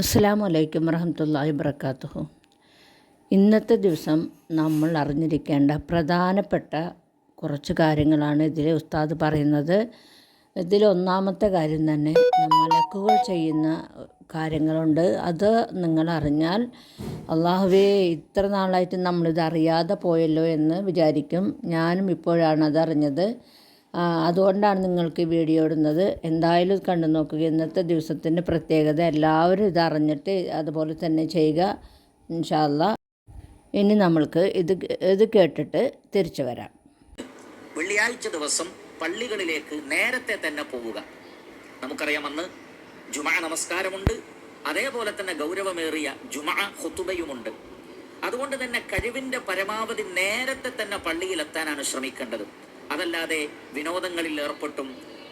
അസ്സാം വലൈക്കും വറഹമത്തല്ലാഹി വർക്കാത്തുഹു ഇന്നത്തെ ദിവസം നമ്മൾ അറിഞ്ഞിരിക്കേണ്ട പ്രധാനപ്പെട്ട കുറച്ച് കാര്യങ്ങളാണ് ഇതിൽ ഉസ്താദ് പറയുന്നത്. ഇതിൽ ഒന്നാമത്തെ കാര്യം തന്നെ മലക്കുകൾ ചെയ്യുന്ന കാര്യങ്ങളുണ്ട്. അത് നിങ്ങൾ അറിഞ്ഞാൽ അള്ളാഹുവേ ഇത്ര നാളായിട്ട് നമ്മളിത് അറിയാതെ പോയല്ലോ എന്ന് വിചാരിക്കും. ഞാനും ഇപ്പോഴാണ് അതറിഞ്ഞത്. അതുകൊണ്ടാണ് നിങ്ങൾക്ക് ഈ വീഡിയോ ഇടുന്നത്. എന്തായാലും കണ്ടു നോക്കുക. ഇന്നത്തെ ദിവസത്തിന്റെ പ്രത്യേകത എല്ലാവരും ഇതറിഞ്ഞിട്ട് അതുപോലെ തന്നെ ചെയ്യുക. ഇൻഷാല്ല ഇനി നമ്മൾക്ക് ഇത് ഇത് കേട്ടിട്ട് തിരിച്ചു വരാം. വെള്ളിയാഴ്ച ദിവസം പള്ളികളിലേക്ക് നേരത്തെ തന്നെ പോവുക. നമുക്കറിയാം അന്ന് ജുമ നമസ്കാരമുണ്ട്. അതേപോലെ തന്നെ ഗൗരവമേറിയ ജുമ ഹുത്തുബയുമുണ്ട് അതുകൊണ്ട് തന്നെ കഴിവിന്റെ പരമാവധി നേരത്തെ തന്നെ പള്ളിയിലെത്താനാണ് ശ്രമിക്കേണ്ടത്. അതല്ലാതെ വിനോദങ്ങളിൽ ഏർപ്പെട്ടും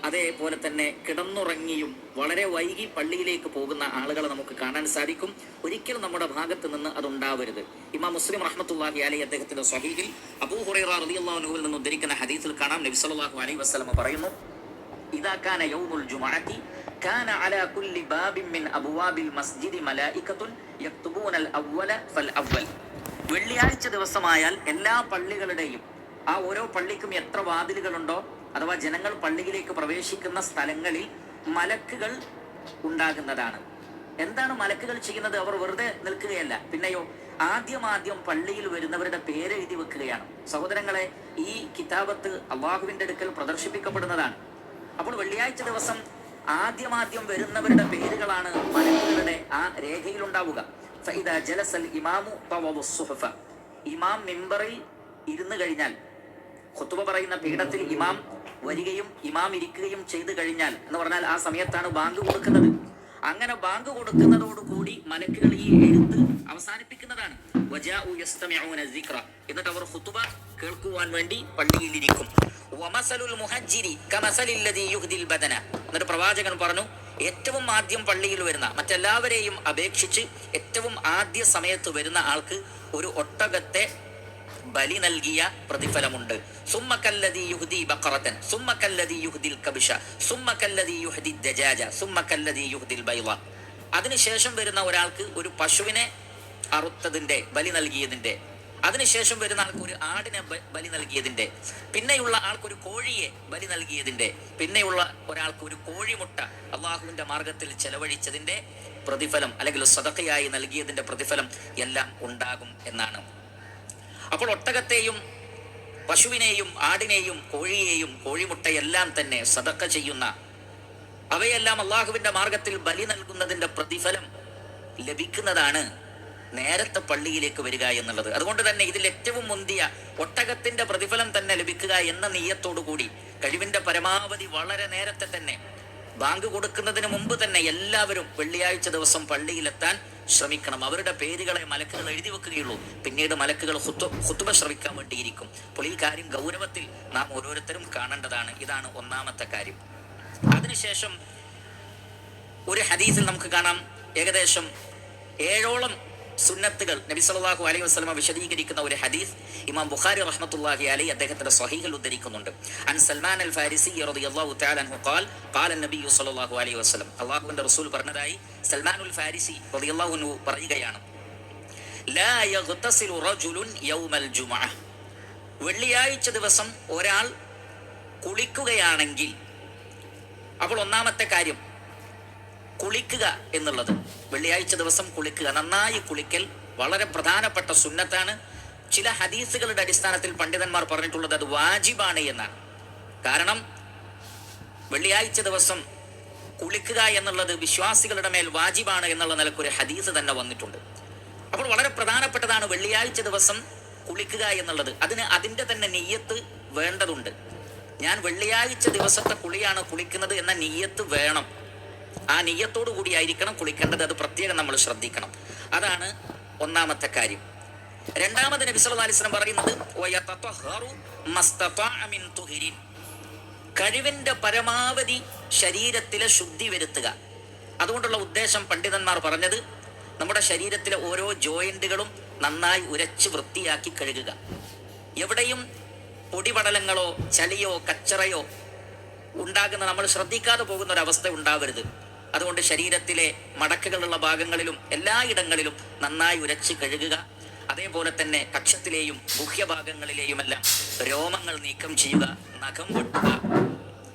അതേപോലെ തന്നെ കിടന്നുറങ്ങിയും വളരെ വൈകി പള്ളിയിലേക്ക് പോകുന്ന ആളുകളെ നമുക്ക് കാണാൻ സാധിക്കും. ഒരിക്കലും നമ്മുടെ ഭാഗത്ത് നിന്ന് അതുണ്ടാവരുത് ഇമാ മുസ്ലിം റഹ്മത്തുല്ലാഹി അലി അദ്ദേഹത്തിന്റെ സ്വഹീഹിൽ അബൂ ഹുറൈറ നിന്ന് ഉദ്ധരിക്കുന്ന ഹദീസിൽ കാണാം. നബി സല്ലല്ലാഹു അലൈഹി വസല്ലമ പറയുന്നു ഇദാ യൗമുൽ ജുമഅത്തി കാന അലാ കുല്ലി ബാബിൻ മിൻ അബ്വാബിൽ മസ്ജിദി മലായികത്തുൻ യക്തുബൂനൽ അവ്വല ഫൽ വെള്ളിയാഴ്ച ദിവസമായാൽ എല്ലാ പള്ളികളുടെയും ആ ഓരോ പള്ളിക്കും എത്ര വാതിലുകളുണ്ടോ? അഥവാ ജനങ്ങൾ പള്ളിയിലേക്ക് പ്രവേശിക്കുന്ന സ്ഥലങ്ങളിൽ മലക്കുകൾ ഉണ്ടാകുന്നതാണ്. എന്താണ് മലക്കുകൾ ചെയ്യുന്നത്? അവർ വെറുതെ നിൽക്കുകയല്ല. പിന്നെയോ ആദ്യം ആദ്യം പള്ളിയിൽ വരുന്നവരുടെ പേര് എഴുതി വെക്കുകയാണ്. സഹോദരങ്ങളെ ഈ കിതാബത്ത് അള്ളാഹുവിന്റെ അടുക്കൽ പ്രദർശിപ്പിക്കപ്പെടുന്നതാണ്. അപ്പോൾ വെള്ളിയാഴ്ച ദിവസം ആദ്യമാദ്യം വരുന്നവരുടെ പേരുകളാണ് മലക്കുകളുടെ ആ രേഖയിൽ ഉണ്ടാവുക ഇമാമു ഇമാം മിമ്പറിൽ ഇരുന്ന് കഴിഞ്ഞാൽ ഖുത്തുബ പറയുന്ന പീഠത്തിൽ ഇമാം വരികയും ഇമാം ഇരിക്കുകയും ചെയ്തു കഴിഞ്ഞാൽ എന്ന് പറഞ്ഞാൽ ആ സമയത്താണ് ബാങ്ക് കൊടുക്കുന്നത്. അങ്ങനെ ബാങ്ക് കൊടുക്കുന്നതോടുകൂടി മലക്കുകൾ ഈ എഴുത്ത് അവസാനിപ്പിക്കുന്നതാണ്. എന്നിട്ട് അവർ ഖുത്തുബ കേൾക്കുവാൻ വേണ്ടി പള്ളിയിലിരിക്കും എന്നിട്ട് പ്രവാചകൻ പറഞ്ഞു ഏറ്റവും ആദ്യം പള്ളിയിൽ വരുന്ന മറ്റെല്ലാവരെയും അപേക്ഷിച്ച് ഏറ്റവും ആദ്യ സമയത്ത് വരുന്ന ആൾക്ക് ഒരു ഒട്ടകത്തെ ബലി നൽകിയ പ്രതിഫലമുണ്ട്. സുമ്മക്കല്ലതി യുഹ്ദി ബക്കറത്തൻ സുമ്മക്കല്ലതി യുഹ്ദിൽ കബിഷ സുമ്മക്കല്ലതി യുഹ്ദി ദജാജ സുമ്മക്കല്ലതി യുഹ്ദിൽ ബൈവ അതിനുശേഷം വരുന്ന ഒരാൾക്ക് ഒരു പശുവിനെ അറുത്തതിന്റെ ബലി നൽകിയതിന്റെ അതിനുശേഷം വരുന്ന ആൾക്ക് ഒരു ആടിനെ ബലി നൽകിയതിന്റെ പിന്നെയുള്ള ആൾക്ക് ഒരു കോഴിയെ ബലി നൽകിയതിന്റെ പിന്നെയുള്ള ഒരാൾക്ക് ഒരു കോഴിമുട്ട അള്ളാഹുവിന്റെ മാർഗത്തിൽ ചെലവഴിച്ചതിന്റെ പ്രതിഫലം അല്ലെങ്കിൽ സദക്കയായി നൽകിയതിന്റെ പ്രതിഫലം എല്ലാം ഉണ്ടാകും എന്നാണ്. അപ്പോൾ ഒട്ടകത്തെയും പശുവിനെയും ആടിനെയും കോഴിയെയും കോഴിമുട്ടയെല്ലാം തന്നെ സതക്ക ചെയ്യുന്ന അവയെല്ലാം അള്ളാഹുവിന്റെ മാർഗത്തിൽ ബലി നൽകുന്നതിന്റെ പ്രതിഫലം ലഭിക്കുന്നതാണ് നേരത്തെ പള്ളിയിലേക്ക് വരിക എന്നുള്ളത്. അതുകൊണ്ട് തന്നെ ഇതിൽ ഏറ്റവും മുന്തിയ ഒട്ടകത്തിന്റെ പ്രതിഫലം തന്നെ ലഭിക്കുക എന്ന നീയത്തോടു കൂടി കഴിവിന്റെ പരമാവധി വളരെ നേരത്തെ തന്നെ ബാങ്ക് കൊടുക്കുന്നതിന് മുമ്പ് തന്നെ എല്ലാവരും വെള്ളിയാഴ്ച ദിവസം പള്ളിയിലെത്താൻ ശ്രമിക്കണം. അവരുടെ പേരുകളെ മലക്കുകൾ എഴുതി വെക്കുകയുള്ളൂ. പിന്നീട് മലക്കുകൾ ഹുത്തു ഹുത്തുബ ശ്രമിക്കാൻ വേണ്ടിയിരിക്കും. അപ്പോൾ ഈ കാര്യം ഗൗരവത്തിൽ നാം ഓരോരുത്തരും കാണേണ്ടതാണ്. ഇതാണ് ഒന്നാമത്തെ കാര്യം. അതിനുശേഷം ഒരു ഹദീസിൽ നമുക്ക് കാണാം. ഏകദേശം ഏഴോളം സുന്നത്തുകൾ നബി സല്ലല്ലാഹു അലൈഹി വസ്ലമ വിശദീകരിക്കുന്ന ഒരു ഹദീസ് ഇമാം ബുഖാരി റഹ്മത്തുള്ളാഹി അലൈ അദ്ദേഹത്തിന്റെ സ്വഹീഹിൽ ഉദ്ധരിക്കുന്നുണ്ട്. അൻ സൽമാൻ അൽ ഫാരിസി റളിയല്ലാഹു തആല അൻഹു ഖാൽ ഖാല നബി സല്ലല്ലാഹു അലൈഹി വസല്ലം. അല്ലാഹുവിന്റെ റസൂൽ പറഞ്ഞതായി സൽമാൻ സൽമാനുൽ ഫാരിസി റളിയല്ലാഹു അൻഹു പറയുകയാണ്. ലാ യഗ്തസിലു റജുലുൻ യൗമൽ ജുമുഅ വെള്ളിയാഴ്ച ദിവസം ഒരാൾ കുളിക്കുകയാണെങ്കിൽ അപ്പോൾ ഒന്നാമത്തെ കാര്യം കുളിക്കുക എന്നുള്ളത്. വെള്ളിയാഴ്ച ദിവസം കുളിക്കുക. നന്നായി കുളിക്കൽ വളരെ പ്രധാനപ്പെട്ട സുന്നത്താണ്. ചില ഹദീസുകളുടെ അടിസ്ഥാനത്തിൽ പണ്ഡിതന്മാർ പറഞ്ഞിട്ടുള്ളത് അത് വാജിബാണ് എന്നാണ്. കാരണം വെള്ളിയാഴ്ച ദിവസം കുളിക്കുക എന്നുള്ളത് വിശ്വാസികളുടെ മേൽ വാജിബാണ് എന്നുള്ള നിലക്കൊരു ഹദീസ് തന്നെ വന്നിട്ടുണ്ട്. അപ്പോൾ വളരെ പ്രധാനപ്പെട്ടതാണ് വെള്ളിയാഴ്ച ദിവസം കുളിക്കുക എന്നുള്ളത്. അതിന് അതിന്റെ തന്നെ നെയ്യത്ത് വേണ്ടതുണ്ട്. ഞാൻ വെള്ളിയാഴ്ച ദിവസത്തെ കുളിയാണ് കുളിക്കുന്നത് എന്ന നെയ്യത്ത് വേണം. ആ നെയ്യത്തോടു കൂടിയായിരിക്കണം കുളിക്കേണ്ടത്. അത് പ്രത്യേകം നമ്മൾ ശ്രദ്ധിക്കണം. അതാണ് ഒന്നാമത്തെ കാര്യം. രണ്ടാമത് നബി സല്ലല്ലാഹു അലൈഹി വസല്ലം പറയുന്നത് കഴിവിന്റെ പരമാവധി ശരീരത്തിലെ ശുദ്ധി വരുത്തുക. അതുകൊണ്ടുള്ള ഉദ്ദേശം പണ്ഡിതന്മാർ പറഞ്ഞത് നമ്മുടെ ശരീരത്തിലെ ഓരോ ജോയിന്റുകളും നന്നായി ഉരച്ച് വൃത്തിയാക്കി കഴുകുക. എവിടെയും പൊടിപടലങ്ങളോ ചളിയോ കച്ചറയോ ഉണ്ടാകുന്ന നമ്മൾ ശ്രദ്ധിക്കാതെ പോകുന്ന ഒരു അവസ്ഥ ഉണ്ടാവരുത്. അതുകൊണ്ട് ശരീരത്തിലെ മടക്കുകളുള്ള ഭാഗങ്ങളിലും എല്ലായിടങ്ങളിലും നന്നായി ഉരച്ച് കഴുകുക. അതേപോലെ തന്നെ കക്ഷത്തിലെയും ഗുഹ്യഭാഗങ്ങളിലെയുമെല്ലാം രോമങ്ങൾ നീക്കം ചെയ്യുക നഖം വെട്ടുക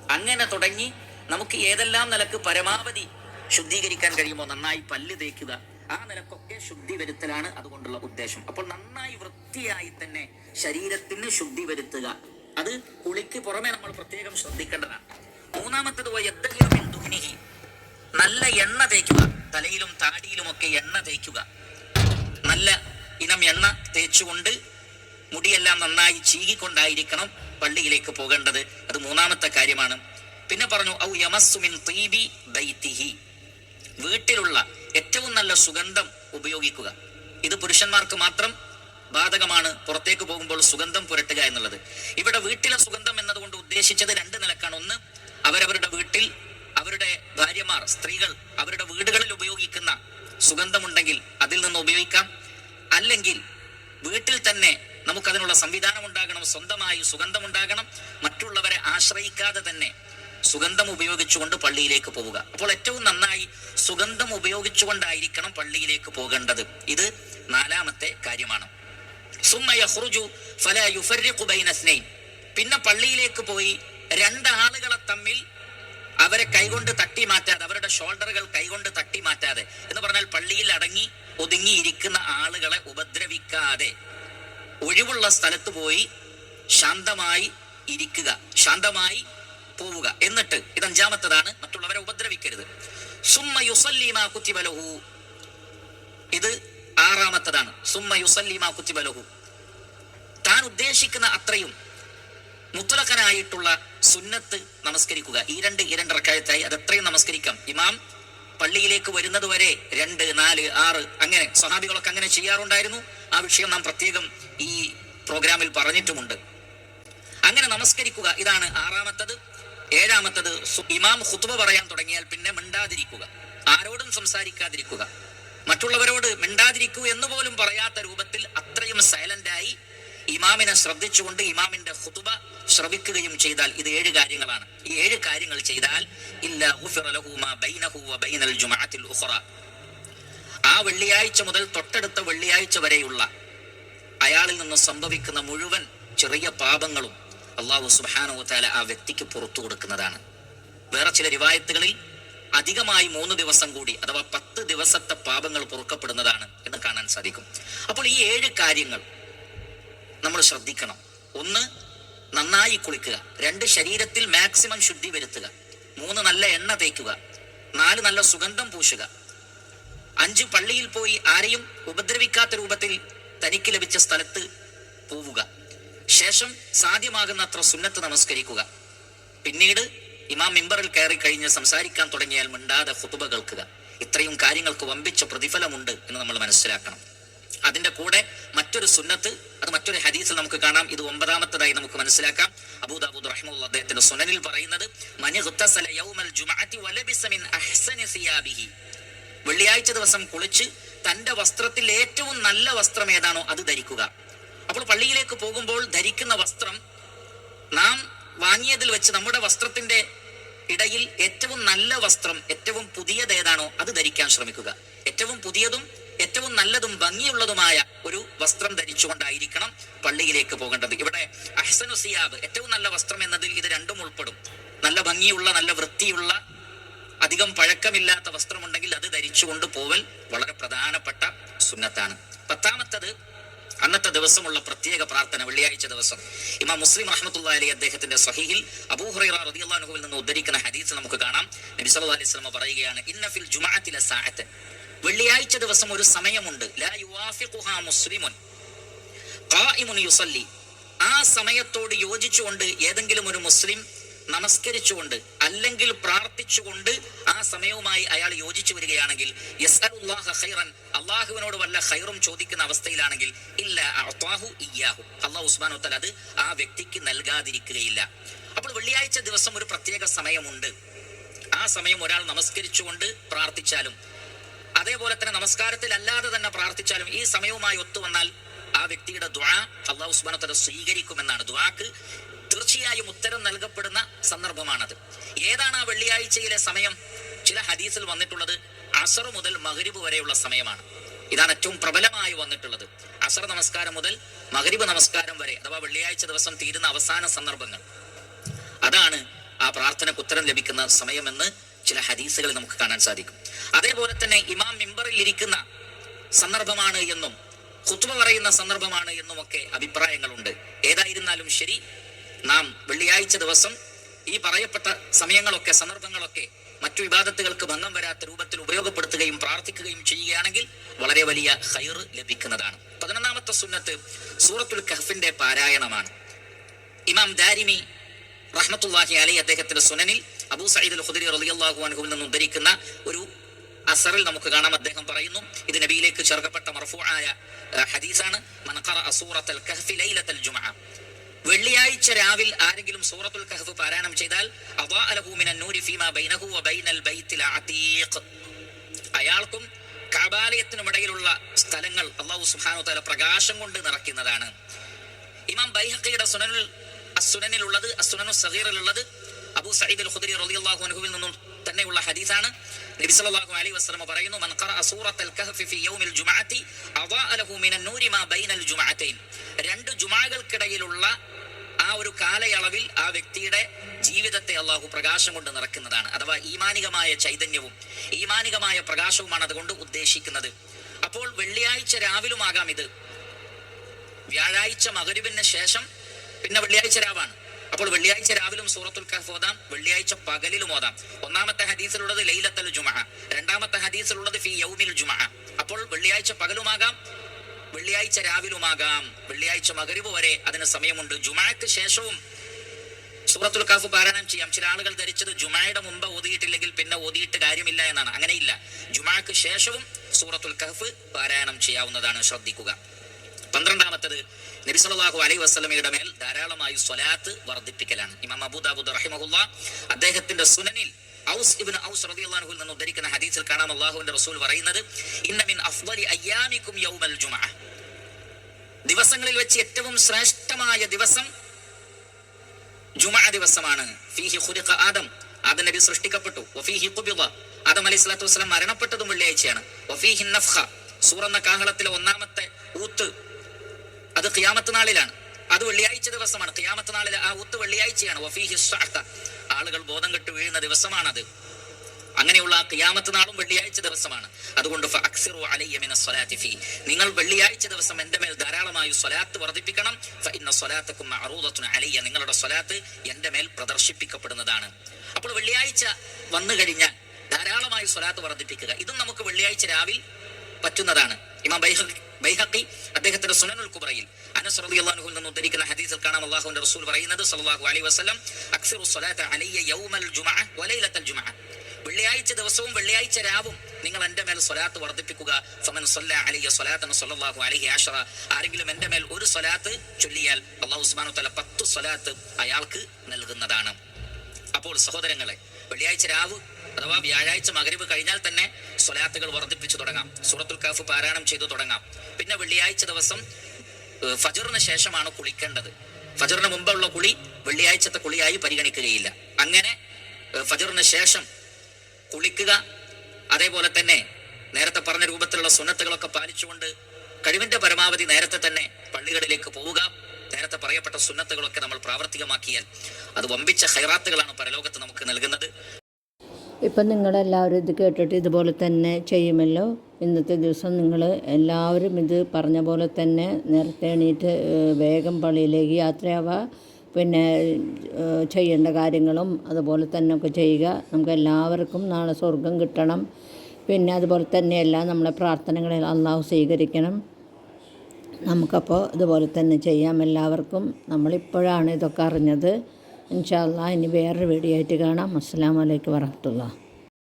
അങ്ങനെ തുടങ്ങി നമുക്ക് ഏതെല്ലാം നിലയ്ക്ക് പരമാവധി ശുദ്ധീകരിക്കാൻ കഴിയുമോ നന്നായി പല്ല് തേക്കുക ആ നിലക്കൊക്കെ ശുദ്ധി വരുത്തലാണ് അതുകൊണ്ടുള്ള ഉദ്ദേശം. അപ്പോൾ നന്നായി വൃത്തിയായി തന്നെ ശരീരത്തിന് ശുദ്ധി വരുത്തുക. അത് കുളിക്ക് പുറമെ നമ്മൾ പ്രത്യേകം ശ്രദ്ധിക്കേണ്ടതാണ്. മൂന്നാമത്തത് ദുഹ്നിഹി. നല്ല എണ്ണ തേക്കുക. തലയിലും താടിയിലും ഒക്കെ എണ്ണ തേക്കുക. നല്ല ഇനം എണ്ണ തേച്ചുകൊണ്ട് മുടിയെല്ലാം നന്നായി ചീകിക്കൊണ്ടായിരിക്കണം പള്ളിയിലേക്ക് പോകേണ്ടത്. അത് മൂന്നാമത്തെ കാര്യമാണ്. പിന്നെ പറഞ്ഞു ഔ യമസ്സുമിൻ തീബി ബൈത്തിഹി. വീട്ടിലുള്ള ഏറ്റവും നല്ല സുഗന്ധം ഉപയോഗിക്കുക. ഇത് പുരുഷന്മാർക്ക് മാത്രം ബാധകമാണ്. പുറത്തേക്ക് പോകുമ്പോൾ സുഗന്ധം പുരട്ടുക എന്നുള്ളത്. ഇവിടെ വീട്ടിലെ സുഗന്ധം എന്നതുകൊണ്ട് ഉദ്ദേശിച്ചത് രണ്ട് നിലക്കാണ്. ഒന്ന് അവരവരുടെ വീട്ടിൽ അവരുടെ ഭാര്യമാർ സ്ത്രീകൾ അവരുടെ വീടുകളിൽ ഉപയോഗിക്കുന്ന സുഗന്ധമുണ്ടെങ്കിൽ അതിൽ നിന്ന് ഉപയോഗിക്കാം. അല്ലെങ്കിൽ വീട്ടിൽ തന്നെ നമുക്കതിനുള്ള സംവിധാനം ഉണ്ടാകണം സ്വന്തമായി സുഗന്ധം ഉണ്ടാകണം മറ്റുള്ളവരെ ആശ്രയിക്കാതെ തന്നെ സുഗന്ധം ഉപയോഗിച്ചുകൊണ്ട് പള്ളിയിലേക്ക് പോവുക. അപ്പോൾ ഏറ്റവും നന്നായി സുഗന്ധം ഉപയോഗിച്ചുകൊണ്ടായിരിക്കണം പള്ളിയിലേക്ക് പോകേണ്ടത്. ഇത് നാലാമത്തെ കാര്യമാണ്. പിന്നെ പള്ളിയിലേക്ക് പോയി രണ്ടാളുകളെ തമ്മിൽ അവരെ കൈകൊണ്ട് തട്ടി മാറ്റാതെ അവരുടെ ഷോൾഡറുകൾ കൈകൊണ്ട് തട്ടി മാറ്റാതെ എന്ന് പറഞ്ഞാൽ പള്ളിയിൽ അടങ്ങി ഒതുങ്ങിയിരിക്കുന്ന ആളുകളെ ഉപദ്രവിക്കാതെ ഒഴിവുള്ള സ്ഥലത്ത് പോയി ശാന്തമായി ഇരിക്കുക ശാന്തമായി പോവുക. എന്നിട്ട് ഇത് അഞ്ചാമത്തതാണ് മറ്റുള്ളവരെ ഉപദ്രവിക്കരുത്. സുമ്മ യുസല്ലിമാ കുത്തിബലഹു. ഇത് താൻ ഉദ്ദേശിക്കുന്ന അത്രയും മുത്തലഖനായിട്ടുള്ള സുന്നത്ത് നമസ്കരിക്കുക. ഈ രണ്ട് ഈ രണ്ട് റക്കായത്തായി അത് എത്രയും നമസ്കരിക്കാം. ഇമാം പള്ളിയിലേക്ക് വരുന്നത് വരെ രണ്ട് നാല് ആറ് അങ്ങനെ സ്വഹാബികളൊക്കെ അങ്ങനെ ചെയ്യാറുണ്ടായിരുന്നു. ആ വിഷയം നാം പ്രത്യേകം ഈ പ്രോഗ്രാമിൽ പറഞ്ഞിട്ടുമുണ്ട്. അങ്ങനെ നമസ്കരിക്കുക ഇതാണ് ആറാമത്തത്. ഏഴാമത്തത് ഇമാം ഖുത്ബ പറയാൻ തുടങ്ങിയാൽ പിന്നെ മിണ്ടാതിരിക്കുക. ആരോടും സംസാരിക്കാതിരിക്കുക. മറ്റുള്ളവരോട് മിണ്ടാതിരിക്കൂ എന്ന് പോലും പറയാത്ത രൂപത്തിൽ അത്രയും സൈലന്റായി ഇമാമിനെ ശ്രദ്ധിച്ചുകൊണ്ട് ഇമാമിന്റെ ഹുതുബ ശ്രവിക്കുകയും ചെയ്താൽ ഇത് ഏഴ് കാര്യങ്ങളാണ്. ഈ ഏഴ് കാര്യങ്ങൾ ചെയ്താൽ ആ വെള്ളിയാഴ്ച മുതൽ തൊട്ടടുത്ത വെള്ളിയാഴ്ച വരെയുള്ള അയാളിൽ നിന്ന് സംഭവിക്കുന്ന മുഴുവൻ ചെറിയ പാപങ്ങളും അള്ളാഹു സുബാനോ താല ആ വ്യക്തിക്ക് പുറത്തു കൊടുക്കുന്നതാണ്. വേറെ ചില റിവായത്തുകളിൽ അധികമായി മൂന്ന് ദിവസം കൂടി അഥവാ പത്ത് ദിവസത്തെ പാപങ്ങൾ പൊറുക്കപ്പെടുന്നതാണ് എന്ന് കാണാൻ സാധിക്കും. അപ്പോൾ ഈ ഏഴ് കാര്യങ്ങൾ നമ്മൾ ശ്രദ്ധിക്കണം. ഒന്ന് നന്നായി കുളിക്കുക. രണ്ട് ശരീരത്തിൽ മാക്സിമം ശുദ്ധി വരുത്തുക. മൂന്ന് നല്ല എണ്ണ തേക്കുക. നാല് നല്ല സുഗന്ധം പൂശുക. അഞ്ച് പള്ളിയിൽ പോയി ആരെയും ഉപദ്രവിക്കാത്ത രൂപത്തിൽ തനിക്ക് ലഭിച്ച സ്ഥലത്ത് പോവുക. ശേഷം സാധ്യമാകുന്നത്ര സുന്നത്ത് നമസ്കരിക്കുക. പിന്നീട് ഇമാം മിമ്പറിൽ കയറി കഴിഞ്ഞ് സംസാരിക്കാൻ തുടങ്ങിയാൽ മിണ്ടാതെ ഹുതുബ കേൾക്കുക. ഇത്രയും കാര്യങ്ങൾക്ക് വമ്പിച്ച പ്രതിഫലമുണ്ട് എന്ന് നമ്മൾ മനസ്സിലാക്കണം. അതിന്റെ കൂടെ മറ്റൊരു സുന്നത്ത് അത് മറ്റൊരു ഹദീസിൽ നമുക്ക് കാണാം. ഇത് ഒമ്പതാമത്തതായി നമുക്ക് മനസ്സിലാക്കാം. അബൂദാബൂദ് റഹ്മുള്ള അദ്ദേഹത്തിന്റെ സുനനിൽ പറയുന്നത് വെള്ളിയാഴ്ച ദിവസം കുളിച്ച് തന്റെ വസ്ത്രത്തിൽ ഏറ്റവും നല്ല വസ്ത്രം ഏതാണോ അത് ധരിക്കുക. അപ്പോൾ പള്ളിയിലേക്ക് പോകുമ്പോൾ ധരിക്കുന്ന വസ്ത്രം നാം വാങ്ങിയതിൽ വെച്ച് നമ്മുടെ വസ്ത്രത്തിന്റെ ഇടയിൽ ഏറ്റവും നല്ല വസ്ത്രം ഏറ്റവും പുതിയത് ഏതാണോ അത് ധരിക്കാൻ ശ്രമിക്കുക. ഏറ്റവും പുതിയതും ഏറ്റവും നല്ലതും ഭംഗിയുള്ളതുമായ ഒരു വസ്ത്രം ധരിച്ചുകൊണ്ടായിരിക്കണം പള്ളിയിലേക്ക് പോകേണ്ടത്. ഇവിടെ അഹ്സനു സിയാബ് ഏറ്റവും നല്ല വസ്ത്രം എന്നതിൽ ഇത് രണ്ടും ഉൾപ്പെടും. നല്ല ഭംഗിയുള്ള നല്ല വൃത്തിയുള്ള അധികം പഴക്കമില്ലാത്ത വസ്ത്രമുണ്ടെങ്കിൽ അത് ധരിച്ചുകൊണ്ട് പോവൽ വളരെ പ്രധാനപ്പെട്ട സുന്നത്താണ്. പത്താമത്തത് അന്നത്തെ ദിവസമുള്ള പ്രത്യേക പ്രാർത്ഥന വെള്ളിയാഴ്ച ദിവസം. ഇമാം മുസ്ലിം അഹമ്മത്തുള്ള അലി അദ്ദേഹത്തിന്റെ സഹീഹിൽ അബൂഹുറൈറ റളിയല്ലാഹുവിൽ നിന്ന് ഉദ്ധരിക്കുന്ന ഹദീസ് നമുക്ക് കാണാം. നബി സല്ലു അലൈഹി സ്വലമ പറയുകയാണ് ഇന്നഫിൽ ജുമാഅത്തിലെ സാഹത്ത് വെള്ളിയാഴ്ച ദിവസം ഒരു സമയമുണ്ട്. ലാ യുവാഫിഖുഹാ മുസ്ലിമുൻ ഖായിമുൻ ആ സമയത്തോട് യോജിച്ചുകൊണ്ട് ഏതെങ്കിലും ഒരു മുസ്ലിം നമസ്കരിച്ചുകൊണ്ട് അല്ലെങ്കിൽ പ്രാർത്ഥിച്ചുകൊണ്ട് ആ സമയവുമായി അയാൾ യോജിച്ചു വരികയാണെങ്കിൽ അള്ളാഹുവിനോട് വല്ല ഹൈറും ചോദിക്കുന്ന അവസ്ഥയിലാണെങ്കിൽ ഇല്ല ഇയ്യാഹു. അള്ളാഹു ഉസ്മാനോ തല അത് ആ വ്യക്തിക്ക് നൽകാതിരിക്കുകയില്ല. അപ്പോൾ വെള്ളിയാഴ്ച ദിവസം ഒരു പ്രത്യേക സമയമുണ്ട്. ആ സമയം ഒരാൾ നമസ്കരിച്ചുകൊണ്ട് പ്രാർത്ഥിച്ചാലും അതേപോലെ തന്നെ നമസ്കാരത്തിൽ അല്ലാതെ തന്നെ പ്രാർത്ഥിച്ചാലും ഈ സമയവുമായി ഒത്തു വന്നാൽ ആ വ്യക്തിയുടെ ദ്വാ അള്ളാഹു ഉസ്മാനോ തല സ്വീകരിക്കുമെന്നാണ്. ദ്വാക്ക് തീർച്ചയായും ഉത്തരം നൽകപ്പെടുന്ന സന്ദർഭമാണത്. ഏതാണ് ആ വെള്ളിയാഴ്ചയിലെ സമയം? ചില ഹദീസിൽ വന്നിട്ടുള്ളത് അസർ മുതൽ മഗ്രിബ് വരെയുള്ള സമയമാണ്. ഇതാണ് ഏറ്റവും പ്രബലമായി വന്നിട്ടുള്ളത്. അസർ നമസ്കാരം മുതൽ മഗ്രിബ് നമസ്കാരം വരെ അഥവാ വെള്ളിയാഴ്ച ദിവസം തീരുന്ന അവസാന സന്ദർഭങ്ങൾ. അതാണ് ആ പ്രാർത്ഥനയ്ക്ക് ഉത്തരം ലഭിക്കുന്ന സമയമെന്ന് ചില ഹദീസുകൾ നമുക്ക് കാണാൻ സാധിക്കും. അതേപോലെ തന്നെ ഇമാം മിമ്പറിൽ ഇരിക്കുന്ന സന്ദർഭമാണ് എന്നും കുത്തുവ പറയുന്ന സന്ദർഭമാണ് എന്നുമൊക്കെ അഭിപ്രായങ്ങളുണ്ട്. ഏതായിരുന്നാലും ശരി നാം വെള്ളിയാഴ്ച ദിവസം ഈ പറയപ്പെട്ട സമയങ്ങളൊക്കെ സന്ദർഭങ്ങളൊക്കെ മറ്റു വിവാദത്തുകൾക്ക് ഭംഗം വരാത്ത രൂപത്തിൽ ഉപയോഗപ്പെടുത്തുകയും പ്രാർത്ഥിക്കുകയും ചെയ്യുകയാണെങ്കിൽ വളരെ വലിയ ഹൈർ ലഭിക്കുന്നതാണ്. പതിനൊന്നാമത്തെ സുന്നത്ത് സൂറത്തുൽ കഹഫിന്റെ പാരായണമാണ്. ഇമാം ദാരിമി റഹ്മത്തുല്ലാഹി അലി അദ്ദേഹത്തിന്റെ സുനനിൽ അബൂ സയ്യിദ് അൽ ഖുദരി റളിയല്ലാഹു അൻഹുവിൽ നിന്ന് ഉദ്ധരിക്കുന്ന ഒരു അസറിൽ നമുക്ക് കാണാം. അദ്ദേഹം പറയുന്നു ഇത് നബിയിലേക്ക് ചേർക്കപ്പെട്ട മർഫൂആയ ആയ ഹദീസാണ്. മൻ ഖറഅ സൂറത്തുൽ കഹ്ഫി ലൈലത്തുൽ ജുമഅ വെള്ളിയാഴ്ച രാവിൽ ആരെങ്കിലും സൂറത്തുൽ കഹ്ഫ് പാരായണം ചെയ്താൽ അയാൾക്കും കഅബാലയത്തിനുമിടയിലുള്ള സ്ഥലങ്ങൾ അള്ളാഹു സുബ്ഹാനഹു തല പ്രകാശം കൊണ്ട് നിറയ്ക്കുന്നതാണ്. ഇമാം ബൈഹഖിയുടെ സുനനിൽ അസുനനിലുള്ളത് അസുനനു സഹീറിലുള്ളത് അബൂ സഈദ് അൽ ഖുദരി റളിയല്ലാഹു അൻഹുവിൽ നിന്നും തന്നെയുള്ള ഹദീസാണ്. നബി സല്ലല്ലാഹു അലൈഹി വസല്ലം പറയുന്നു മൻ ഖറഅ സൂറത്തുൽ കഹ്ഫി ഫി യൗമിൽ ജുമഅത്തി അദാഅ മിനൻ നൂരി മാ ബൈനൽ ജുമഅത്തൈൻ. രണ്ട് ജുമഅകൾക്കിടയിലുള്ള ആ ഒരു കാലയളവിൽ ആ വ്യക്തിയുടെ ജീവിതത്തെ അള്ളാഹു പ്രകാശം കൊണ്ട് നിറക്കുന്നതാണ്. അഥവാ ഈമാനികമായ ചൈതന്യവും ഈമാനികമായ പ്രകാശവുമാണ് അതുകൊണ്ട് ഉദ്ദേശിക്കുന്നത്. അപ്പോൾ വെള്ളിയാഴ്ച രാവിലുമാകാം ഇത്. വ്യാഴാഴ്ച മകരുവിന് ശേഷം പിന്നെ വെള്ളിയാഴ്ച രാവാണ്. അപ്പോൾ വെള്ളിയാഴ്ച രാവിലും സൂറത്തുൽ കഹഫ് ഓതാം വെള്ളിയാഴ്ച പകലിലും ഓതാം. ഒന്നാമത്തെ ഹദീസിലുള്ളത് ലൈലത്തൽ ജുമഅ രണ്ടാമത്തെ ഹദീസിലുള്ളത് ഫി യൗമിൽ ജുമഅ അപ്പോൾ വെള്ളിയാഴ്ച പകലുമാകാം വെള്ളിയാഴ്ച രാവിലുമാകാം. വെള്ളിയാഴ്ച മകരിവ് വരെ അതിന് സമയമുണ്ട്. ജുമാക്ക് ശേഷവും സൂറത്തുൽ കാഫ് പാരായണം ചെയ്യാം. ചില ആളുകൾ ധരിച്ചത് ജുമായുടെ മുമ്പ് ഓതിയിട്ടില്ലെങ്കിൽ പിന്നെ ഓതിയിട്ട് കാര്യമില്ല എന്നാണ്. അങ്ങനെയില്ല. ജുമാക്ക് ശേഷവും സൂറത്തുൽ കഹഫ് പാരായണം ചെയ്യാവുന്നതാണ്. ശ്രദ്ധിക്കുക. പന്ത്രണ്ടാമത്തത് നബി അലൈ അലൈഹി വസല്ലമയുടെ മേൽ ധാരാളമായി സ്വലാത്ത് വർദ്ധിപ്പിക്കലാണ്. ഇമാം അബൂദാബുദ് റഹിമഹുല്ല അദ്ദേഹത്തിന്റെ സുനനിൽ ഔസ് ഇബ്നു ഔസ് റളിയല്ലാഹു അൻഹു നിന്ന് ഉദ്ധരിക്കുന്ന ഹദീസിൽ കാണാം അല്ലാഹുവിന്റെ റസൂൽ പറയുന്നത് ഇന്ന മിൻ അഫ്ളലി അയ്യാമിക്കും യൗമൽ ജുമഅ ദിവസങ്ങളിൽ വെച്ച് ഏറ്റവും ശ്രേഷ്ഠമായ ദിവസം ജുമഅ ദിവസമാണ്. ഫീഹി ഖുലിഖ ആദം ആദം നബി സൃഷ്ടിക്കപ്പെട്ടു. വഫീഹി ഖുബിദ ആദം അലൈഹി സ്വലാത്തു വസ്സലാം മരണപ്പെട്ടതും വെള്ളിയാഴ്ചയാണ്. വഫീഹി നഫ്ഖ സൂറന്ന കാഹളത്തിലെ ഒന്നാമത്തെ ഊത്ത് അത് ഖിയാമത്ത് നാളിലാണ്. അത് വെള്ളിയാഴ്ച ദിവസമാണ്. ഖിയാമത്ത് നാളിലെ ആ ഊത്ത് വെള്ളിയാഴ്ചയാണ്. വഫീഹി സ്സഅത്ത ആളുകൾ ബോധം കെട്ട് വീഴുന്ന ദിവസമാണത്. അങ്ങനെയുള്ള ആ നാളും വെള്ളിയാഴ്ച ദിവസമാണ്. അതുകൊണ്ട് നിങ്ങൾ വെള്ളിയാഴ്ച ദിവസം എന്റെ മേൽ ധാരാളമായി സ്വലാത്ത് വർദ്ധിപ്പിക്കണം. അലയ്യ. നിങ്ങളുടെ സ്വലാത്ത് എന്റെ മേൽ പ്രദർശിപ്പിക്കപ്പെടുന്നതാണ്. അപ്പോൾ വെള്ളിയാഴ്ച വന്നു കഴിഞ്ഞാൽ ധാരാളമായി സ്വലാത്ത് വർദ്ധിപ്പിക്കുക. ഇതും നമുക്ക് വെള്ളിയാഴ്ച രാവിൽ പറ്റുന്നതാണ്. ഇമാം ബൈഹഖി ബൈഹഖി അദ്ദേഹത്തിന്റെ സുനനുൽ കുബറയിൽ അനസ് റളിയല്ലാഹു നിന്ന് ഉദ്ധരിക്കുന്ന ഹദീസിൽ കാണാം അല്ലാഹുവിന്റെ റസൂൽ പറയുന്നത് സല്ലല്ലാഹു അലൈഹി വസല്ലം അക്സിറു സ്വലാത്ത അലയ്യ യൗമൽ ജുമഅ വലൈലത്തൽ ജുമഅ വെള്ളിയാഴ്ച ദിവസവും വെള്ളിയാഴ്ച രാവും നിങ്ങൾ എന്റെ മേൽ സ്വലാത്ത് വർദ്ധിപ്പിക്കുക. ഫമൻ സല്ല അലിയ സ്വലാത്തൻ സല്ലല്ലാഹു അലൈഹി ആഷറ ആരെങ്കിലും എന്റെ മേൽ ഒരു സ്വലാത്ത് ചൊല്ലിയാൽ അള്ളാഹു ഉസ്മാനു തല പത്ത് സ്വലാത്ത് അയാൾക്ക് നൽകുന്നതാണ്. അപ്പോൾ സഹോദരങ്ങളെ വെള്ളിയാഴ്ച രാവ് അഥവാ വ്യാഴാഴ്ച മകരവ് കഴിഞ്ഞാൽ തന്നെ സ്വലാത്തുകൾ വർദ്ധിപ്പിച്ചു തുടങ്ങാം. സൂറത്തുൽ കാഫ് പാരായണം ചെയ്തു തുടങ്ങാം. പിന്നെ വെള്ളിയാഴ്ച ദിവസം ഫജറിന് ശേഷമാണ് കുളിക്കേണ്ടത്. ഫജറിന് മുമ്പുള്ള കുളി വെള്ളിയാഴ്ചത്തെ കുളിയായി പരിഗണിക്കുകയില്ല. അങ്ങനെ ഫജറിന് ശേഷം കുളിക്കുക അതേപോലെ തന്നെ നേരത്തെ പറഞ്ഞ രൂപത്തിലുള്ള സുന്നത്തുകളൊക്കെ പാലിച്ചുകൊണ്ട് കഴിവിന്റെ പരമാവധി നേരത്തെ തന്നെ പള്ളികളിലേക്ക് പോവുക. നേരത്തെ പറയപ്പെട്ട സുന്നത്തുകളൊക്കെ നമ്മൾ പ്രാവർത്തികമാക്കിയാൽ അത് വമ്പിച്ച ഹൈറാത്തുകളാണ് പരലോകത്ത് നമുക്ക് നൽകുന്നത്. ഇപ്പം നിങ്ങളെല്ലാവരും ഇത് കേട്ടിട്ട് ഇതുപോലെ തന്നെ ചെയ്യുമല്ലോ? ഇന്നത്തെ ദിവസം നിങ്ങൾ എല്ലാവരും ഇത് പറഞ്ഞ പോലെ തന്നെ നേരത്തെ എണീറ്റ് വേഗം പള്ളിയിലേക്ക് യാത്രയാവുക. പിന്നെ ചെയ്യേണ്ട കാര്യങ്ങളും അതുപോലെ തന്നെ ഒക്കെ ചെയ്യുക. നമുക്ക് എല്ലാവർക്കും നാളെ സ്വർഗം കിട്ടണം. പിന്നെ അതുപോലെ തന്നെയല്ല നമ്മളെ പ്രാർത്ഥനകളിൽ അള്ളാഹു സ്വീകരിക്കണം. നമുക്കപ്പോൾ ഇതുപോലെ തന്നെ ചെയ്യാം എല്ലാവർക്കും. നമ്മളിപ്പോഴാണ് ഇതൊക്കെ അറിഞ്ഞത്. ഇൻഷാ ഇനി വേറൊരു വീഡിയോ ആയിട്ട് കാണാം. അസ്സാം വലൈക്കും വരഹമുല്ല